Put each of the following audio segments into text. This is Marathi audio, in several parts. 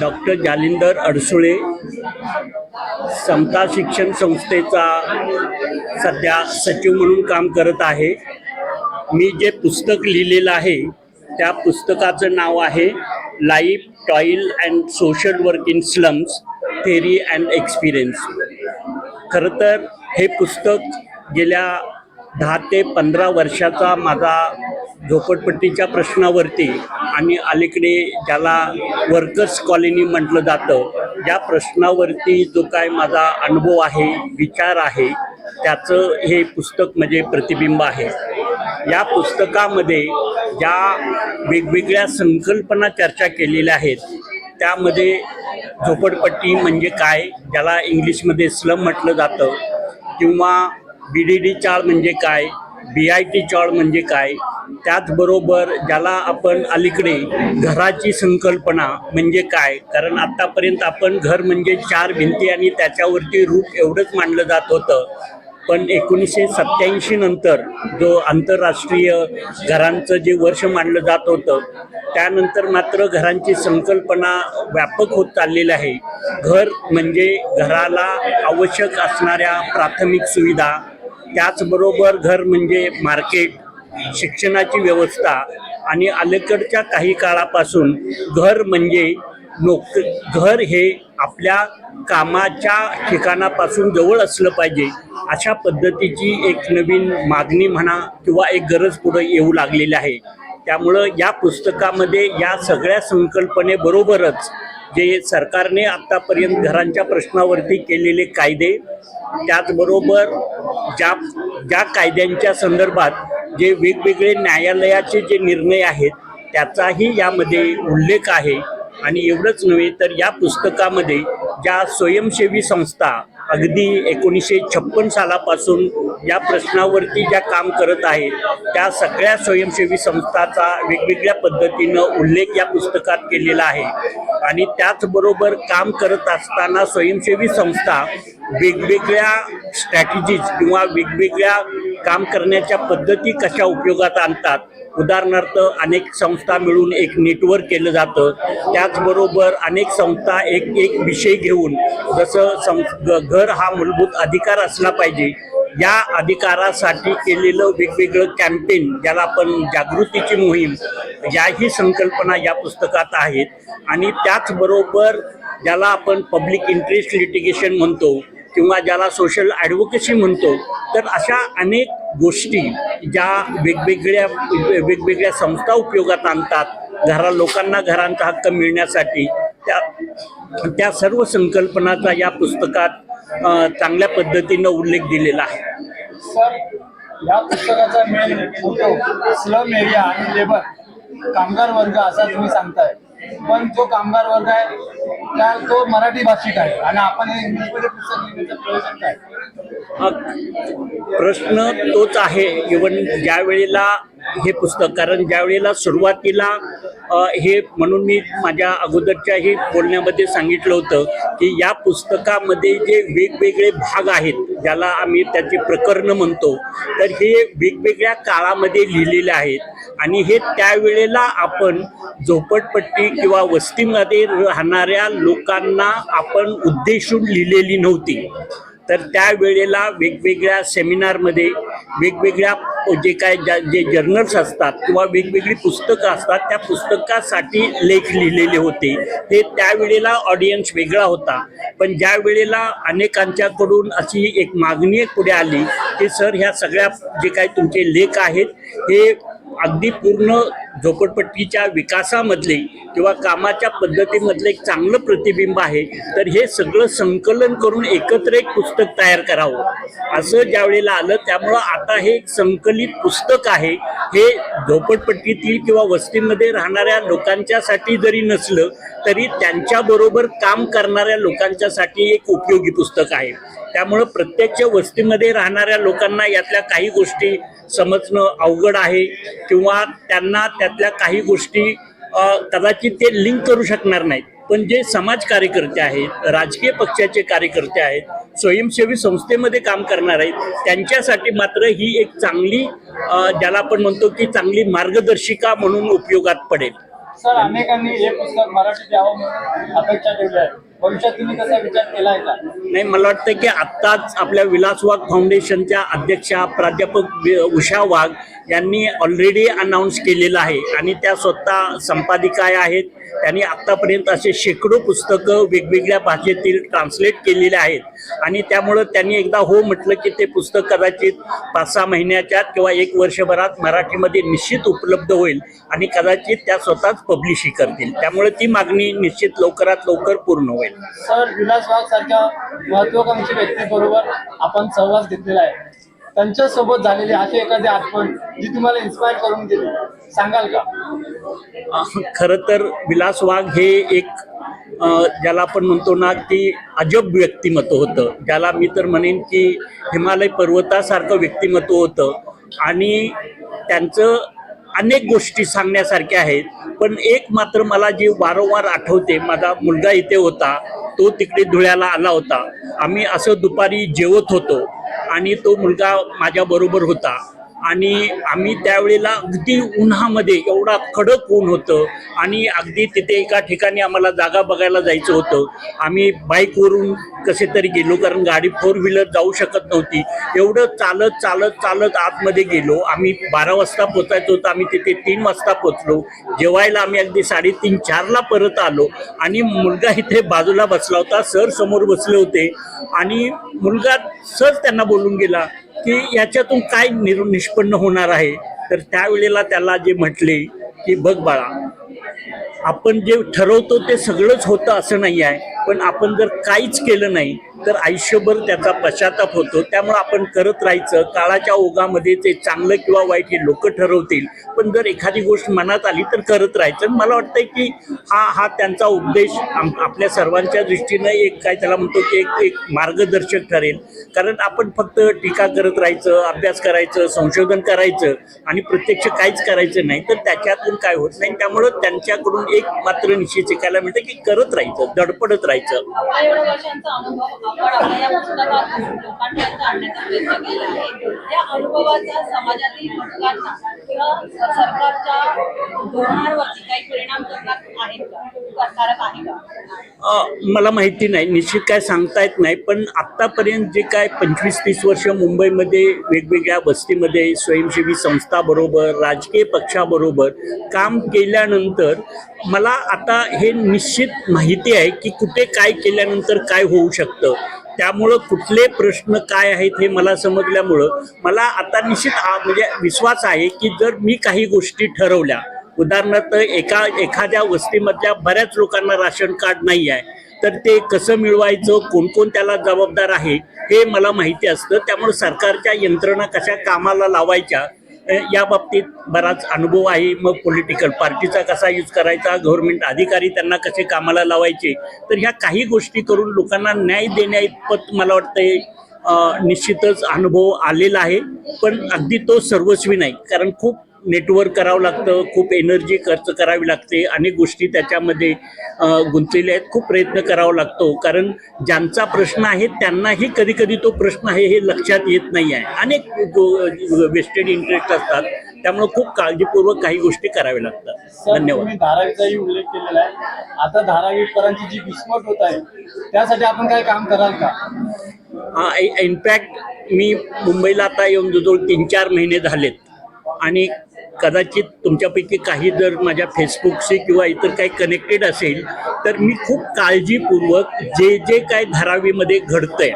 डॉक्टर जालिंदर अडसुळे समता शिक्षण संस्थेचा सध्या सचिव म्हणून काम करत आहे. मी जे पुस्तक लिहिलेलं आहे त्या पुस्तकाचं नाव आहे life toil and social work in slums theory and experience खरं तर हे पुस्तक गेल्या दहा ते पंधरा वर्षाचा माझा झोपडपट्टीच्या प्रश्नावरती आणि अलीकडे ज्याला वर्कर्स कॉलनी म्हटलं जातं या प्रश्नावरती जो काय माझा अनुभव आहे विचार आहे त्याचं हे पुस्तक म्हणजे प्रतिबिंब आहे. या पुस्तकामध्ये ज्या वेगवेगळ्या संकल्पना चर्चा केलेल्या आहेत त्यामध्ये झोपडपट्टी म्हणजे काय ज्याला इंग्लिशमध्ये स्लम म्हटलं जातं किंवा बी डी डी चाळ म्हणजे काय बी आय टी चॉळ म्हणजे काय? त्याचबरोबर ज्याला आपण अलीकडे घराची संकल्पना म्हणजे काय? कारण आत्तापर्यंत आपण घर म्हणजे चार भिंती आणि त्याच्यावरती रूप एवढंच मानलं जात होतं. पण एकोणीसशे सत्याऐंशी नंतर जो आंतरराष्ट्रीय घरांचं जे वर्ष मानलं जात होतं त्यानंतर मात्र घरांची संकल्पना व्यापक होत चाललेली आहे. घर म्हणजे घराला आवश्यक असणाऱ्या प्राथमिक सुविधा त्याचबरोबर घर म्हणजे मार्केट शिक्षणाची व्यवस्था आणि अलीकडच्या काही काळापासून घर म्हणजे नोक घर हे आपल्या कामाच्या ठिकाणापासून जवळ असलं पाहिजे अशा पद्धतीची एक नवीन मागणी म्हणा किंवा एक गरज पुढे येऊ लागलेली आहे. त्यामुळं या पुस्तकामध्ये या सगळ्या संकल्पनेबरोबरच जे सरकारने आत्तापर्यंत घरांच्या प्रश्नावरती केलेले कायदे त्याचबरोबर ज्या ज्या कायद्यांच्या संदर्भात जे वेगवेगळे न्यायालयाचे जे निर्णय आहेत त्याचाही यामध्ये उल्लेख आहे. आणि एवढंच नव्हे तर या पुस्तकामध्ये ज्या स्वयंसेवी संस्था अगदी एकोणीसशे छप्पन सालापासून या प्रश्नावरती ज्या काम करत आहेत त्या सगळ्या स्वयंसेवी संस्थाचा वेगवेगळ्या पद्धतीनं उल्लेख या पुस्तकात केलेला आहे. आणि त्याचबरोबर काम करत असताना स्वयंसेवी संस्था वेगवेगळ्या स्ट्रॅटेजीज किंवा वेगवेगळ्या काम करण्याच्या पद्धती कशा उपयोगात आणतात उदाहरणार्थ अनेक संस्था मिळून एक नेटवर्क केलं जातं. त्याचबरोबर अनेक संस्था एक एक विषय घेऊन जसं सं ग- घर हा मूलभूत अधिकार असला पाहिजे. या अधिकारासाठी केलेलं वेगवेगळं कॅम्पेन ज्याला आपण जागृतीची मोहीम याही संकल्पना या पुस्तकात आहेत. आणि त्याचबरोबर ज्याला आपण पब्लिक इंटरेस्ट लिटिगेशन म्हणतो किंवा ज्याला सोशल ॲडव्होकेसी म्हणतो तर अशा अनेक गोष्टी ज्या वेगवेगळ्या वेगवेगळ्या संस्था उपयोगात आणतात घरा लोकांना घरांचा हक्क मिळण्यासाठी त्या त्या सर्व संकल्पनाचा या पुस्तकात चांगल्या पद्धतीनं उल्लेख दिलेला आहे. या पुस्तकाचा मेन स्लम एरिया आणि लेबर कामगार वर्ग असा तुम्ही सांगताय. पण जो कामगार वर्ग आहे त्या तो मराठी भाषिक आहे. आणि आपण हे इंग्लिशमध्ये पुस्तक लिहिण्याचं प्रयोजन काय? प्रश्न तोच आहे. इवन ज्या वेळेला हे पुस्तक कारण ज्या वेळेला सुरुवातीला हे म्हणून मी माझ्या अगोदरच्याही बोलण्यामध्ये सांगितलं होतं की या पुस्तकामध्ये जे वेगवेगळे भाग आहेत ज्याला आम्ही त्याची प्रकरणं म्हणतो तर हे वेगवेगळ्या काळामध्ये लिहिलेले आहेत. आणि हे त्यावेळेला आपण झोपडपट्टी किंवा वस्तीमध्ये राहणाऱ्या लोकांना आपण उद्देशून लिहिलेली नव्हती. तर त्यावेळेला वेगवेगळ्या सेमिनारमध्ये वेगवेगळ्या जे काय ज्या जे जर्नल्स असतात किंवा वेगवेगळी पुस्तकं असतात त्या पुस्तकासाठी लेख लिहिलेले होते. हे त्यावेळेला ऑडियन्स वेगळा होता. पण ज्या वेळेला अनेकांच्याकडून अशी एक मागणी पुढे आली की सर ह्या सगळ्या जे काही तुमचे लेख आहेत हे अगदी पूर्ण झोपडपट्टीच्या विकासामधले किंवा कामाच्या पद्धतीमधलं एक चांगलं प्रतिबिंब आहे. तर हे सगळं संकलन करून एकत्र एक पुस्तक तयार करावं. असं ज्या वेळेला आलं त्यामुळं आता हे एक संकलित पुस्तक आहे. हे झोपडपट्टीतील किंवा वस्तीमध्ये राहणाऱ्या लोकांच्यासाठी जरी नसलं तरी त्यांच्याबरोबर काम करणाऱ्या लोकांच्यासाठी एक उपयोगी पुस्तक आहे. त्यामुळं प्रत्यक्ष वस्तीमध्ये राहणाऱ्या लोकांना यातल्या काही गोष्टी समजणं अवघड आहे किंवा त्यांना त्यातल्या काही गोष्टी कदाचित ते लिंक करू शकणार नाहीत. पण जे समाज कार्यकर्ते आहेत राजकीय पक्षाचे कार्यकर्ते आहेत स्वयंसेवी संस्थेमध्ये काम करणार आहेत त्यांच्यासाठी मात्र ही एक चांगली ज्याला आपण म्हणतो की चांगली मार्गदर्शिका म्हणून उपयोगात पडेल. सर अनेकांनी हे पुस्तक मराठी द्यावं म्हणून अपेक्षा ठेवली आहे. भविष्यात तुम्ही विचार केलाय का? नाही मला वाटतं की आत्ताच आपल्या विलास वाघ फाउंडेशनच्या अध्यक्षा प्राध्यापक वि- उषा वाघ यांनी ऑलरेडी अनाऊन्स केलेलं आहे आणि त्या स्वतः संपादिका आहेत. त्यांनी आत्तापर्यंत असे शेकडो पुस्तकं वेगवेगळ्या भाषेतील ट्रान्सलेट केलेले आहेत. आणि त्यामुळं त्यांनी एकदा हो म्हटलं की ते पुस्तक कदाचित पाच सहा महिन्याच्यात किंवा एक वर्षभरात मराठीमध्ये निश्चित उपलब्ध होईल आणि कदाचित त्या स्वतःच पब्लिशही करतील. त्यामुळे ती मागणी निश्चित लवकरात लवकर पूर्ण होईल. सर विलास वाघ सारख्या महत्वाकांक्षी व्यक्तीबरोबर आपण सहवास घेतलेला आहे. त्यांच्यासोबत झालेली अशी एखादी आठवण जी तुम्हाला इन्स्पायर करून गेली सांगाल का? खर तर विलास वाघ हे एक ज्याला आपण म्हणतो ना की अजब व्यक्तिमत्व होतं. ज्याला मी तर म्हणेन की हिमालय पर्वतासारखं व्यक्तिमत्व होतं. आणि त्यांचं अनेक गोष्टी सांगण्यासारख्या आहेत. पण एक मात्र मला जी वारंवार आठवते माझा मुलगा इथे होता तो तिकडे धुळ्याला आला होता. आम्ही असं दुपारी जेवत होतो आणि तो मुलगा माझ्याबरोबर होता. आणि आम्ही त्यावेळेला अगदी उन्हामध्ये एवढा कडक ऊन होतं आणि अगदी तिथे एका ठिकाणी आम्हाला जागा बघायला जायचं होतं. आम्ही बाईकवरून कसे तरी गेलो कारण गाडी फोर व्हीलर जाऊ शकत नव्हती. एवढं चालत चालत चालत आतमध्ये गेलो. आम्ही बारा वाजता पोचायचं होतं आम्ही तिथे तीन वाजता पोचलो. जेवायला आम्ही अगदी साडेतीन चारला परत आलो. आणि मुलगा इथे बाजूला बसला होता सर समोर बसले होते. आणि मुलगा सर त्यांना बोलून गेला की याच्यातून काय निर निष्पन्न होणार आहे? तर त्यावेळेला त्याला जे म्हटले की बघ बाळा आपण जे ठरवतो ते सगळंच होतं असं नाही आहे. पण आपण जर काहीच केलं नाही तर आयुष्यभर त्याचा पश्चाताप होतो. त्यामुळे आपण करत राहायचं. काळाच्या ओघामध्ये ते चांगलं किंवा वाईट हे लोक ठरवतील. पण जर एखादी गोष्ट मनात आली तर करत राहायचं. मला वाटतंय की हा हा त्यांचा उपदेश आम- आपल्या सर्वांच्या दृष्टीनं एक काय त्याला म्हणतो की एक एक मार्गदर्शक ठरेल. कारण आपण फक्त टीका करत राहायचं अभ्यास करायचं संशोधन करायचं आणि प्रत्यक्ष काहीच करायचं नाही तर त्याच्यातून काय होत नाही. त्यामुळं त्यांच्याकडून एक मात्र निश्चित शिकायला मिळतं की करत राहायचं धडपडत राहायचं. मला माहिती नाही निश्चित काय सांगता येत नाही पण आत्तापर्यंत जे काय पंचवीस तीस वर्ष मुंबईमध्ये वेगवेगळ्या वस्तीमध्ये स्वयंसेवी संस्थाबरोबर राजकीय पक्षाबरोबर काम केल्यानंतर मला आता हे निश्चित माहिती आहे की कुठे काय केल्यानंतर काय होऊ शकतं? त्यामुळं कुठले प्रश्न काय आहेत हे मला समजल्यामुळं मला आता निश्चित म्हणजे विश्वास आहे की जर मी काही गोष्टी ठरवल्या उदाहरणार्थ एका एखाद्या वस्तीमधल्या बऱ्याच लोकांना राशन कार्ड नाही आहे तर ते कसं मिळवायचं कोण कोण त्याला जबाबदार आहे हे मला माहिती असतं. त्यामुळे सरकारच्या यंत्रणा कशा कामाला लावायच्या या बाबतीत बराच अनुभव आहे. मग पॉलिटिकल पार्टीचा कसा यूज करायचा? गव्हर्नमेंट अधिकारी त्यांना कसे कामाला लावायचे? तर ह्या काही गोष्टी करून लोकांना न्याय देण्याइतपत मला वाटतं निश्चितच अनुभव आलेला आहे. पण अगदी तो सर्वस्वी नाही. कारण खूप नेटवर्क करावं लागतं खूप एनर्जी खर्च करावी लागते. अनेक गोष्टी त्याच्यामध्ये गुंतलेल्या आहेत. खूप प्रयत्न करावा लागतो. कारण ज्यांचा प्रश्न आहे त्यांनाही कधी कधी तो प्रश्न आहे हे लक्षात येत नाही आहे. अनेक वेस्टेड इंटरेस्ट असतात. त्यामुळे खूप काळजीपूर्वक काही गोष्टी कराव्या लागतात. धन्यवाद. धारावीचाही उल्लेख केलेला आहे. आता धारावीकरांची जी घुसमट होत आहे त्यासाठी आपण काही काम कराल का? इनफॅक्ट मी मुंबईला आता येऊन जवळजवळ तीन चार महिने झालेत. आणि कदाचित तुमच्यापैकी काही जर माझ्या फेसबुकशी किंवा इतर काही कनेक्टेड असेल तर मी खूप काळजीपूर्वक जे जे काय धारावीमध्ये घडतंय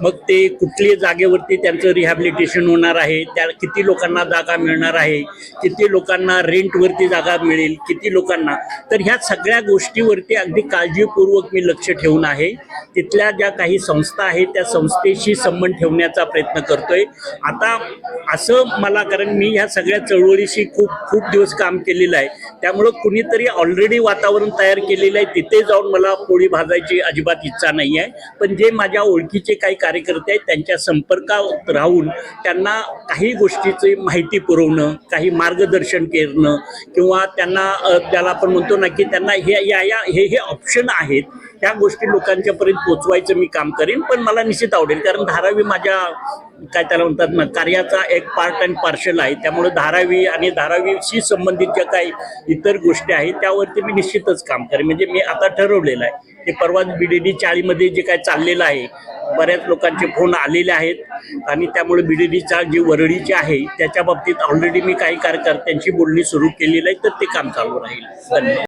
मग ते कुठली जागेवरती त्यांचं रिहॅबिलिटेशन होणार आहे? त्या किती लोकांना जागा मिळणार आहे? किती लोकांना रेंटवरती जागा मिळेल? किती लोकांना? तर ह्या सगळ्या गोष्टीवरती अगदी काळजीपूर्वक मी लक्ष ठेवून आहे. तिथल्या ज्या काही संस्था आहेत त्या संस्थेशी संबंध ठेवण्याचा प्रयत्न करतोय. आता असं मला कारण मी ह्या सगळ्या चळवळीशी खूप खूप दिवस काम केलेलं आहे. त्यामुळं कुणीतरी ऑलरेडी वातावरण तयार केलेलं आहे. तिथे जाऊन मला पोळी भाजायची अजिबात इच्छा नाही आहे पण जे माझ्या ओळखीचे काही कार्यकर्ते आहेत त्यांच्या संपर्कात राहून त्यांना काही गोष्टीची माहिती पुरवणं काही मार्गदर्शन करणं किंवा त्यांना त्याला आपण म्हणतो ना की त्यांना हे या या हे हे ऑप्शन आहेत ह्या गोष्टी लोकांच्यापर्यंत पोचवायचं मी काम करेन. पण मला निश्चित आवडेल कारण धारावी माझ्या काय त्याला म्हणतात ना कार्याचा एक पार्ट अँड पार्शल आहे. त्यामुळे धारावी आणि धारावीशी संबंधित ज्या काही इतर गोष्टी आहेत त्यावरती मी निश्चितच काम करेन. म्हणजे मी आता ठरवलेलं आहे की परवाच बी डी डी चाळीमध्ये जे काय चाललेलं आहे बऱ्याच लोकांचे फोन आलेले आहेत आणि त्यामुळे बी डी डीचा जी वरळीची आहे त्याच्या बाबतीत ऑलरेडी मी काही कार्यकर्त्यांशी बोलणी सुरू केलेली आहे तर ते काम चालू राहील. धन्यवाद.